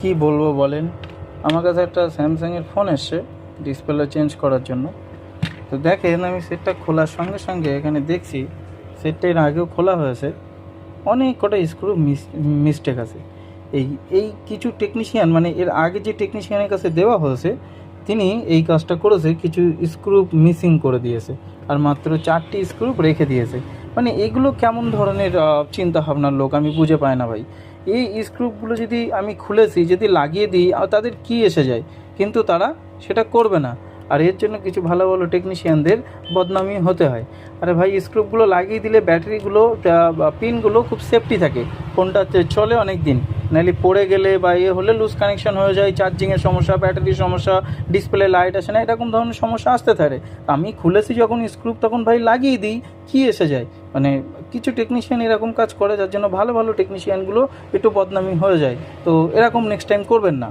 কি বলব বলেন? আমার কাছে একটা স্যামসাংয়ের ফোন এসছে ডিসপ্লে চেঞ্জ করার জন্য। তো দেখেন, আমি সেটটা খোলার সঙ্গে সঙ্গে এখানে দেখছি সেটটা এর আগেও খোলা হয়েছে। অনেক কটা স্ক্রু মিস্টেক আছে। এই এই কিছু টেকনিশিয়ান মানে এর আগে যে টেকনিশিয়ানের কাছে দেওয়া হয়েছে, তিনি এই কাজটা করেছে, কিছু স্ক্রু মিসিং করে দিয়েছে। আর মাত্র চারটি স্ক্রু রেখে দিয়েছে। মানে এগুলো কেমন ধরনের চিন্তাভাবনার লোক? আমি বুঝে পাই না ভাই। এই স্ক্রুপগুলো যদি আমি খুলেছি, যদি লাগিয়ে দিই তাদের কি এসে যায়? কিন্তু তারা সেটা করবে না। আর এর জন্য কিছু ভালো ভালো টেকনিশিয়ানদের বদনামি হতে হয়। আরে ভাই স্ক্রুপগুলো লাগিয়ে দিলে ব্যাটারিগুলো পিনগুলো খুব সেফটি থাকে। ফোনটা চলে অনেক দিন নাহলে পড়ে গেলে বা ইয়ে হলে লুজ কানেকশন হয়ে যায় চার্জিংয়ের সমস্যা ব্যাটারির সমস্যা ডিসপ্লে লাইট আসে না, এরকম ধরনের সমস্যা আসতে থাকে। আমি খুলেছি যখন স্ক্রুপ তখন ভাই লাগিয়ে দিই, কি এসে যায়? মানে কিছু টেকনিশিয়ান এরকম কাজ করে, যার জন্য ভালো ভালো টেকনিশিয়ানগুলো একটু বদনামি হয়ে যায়। তো এরকম নেক্সট টাইম করবেন না।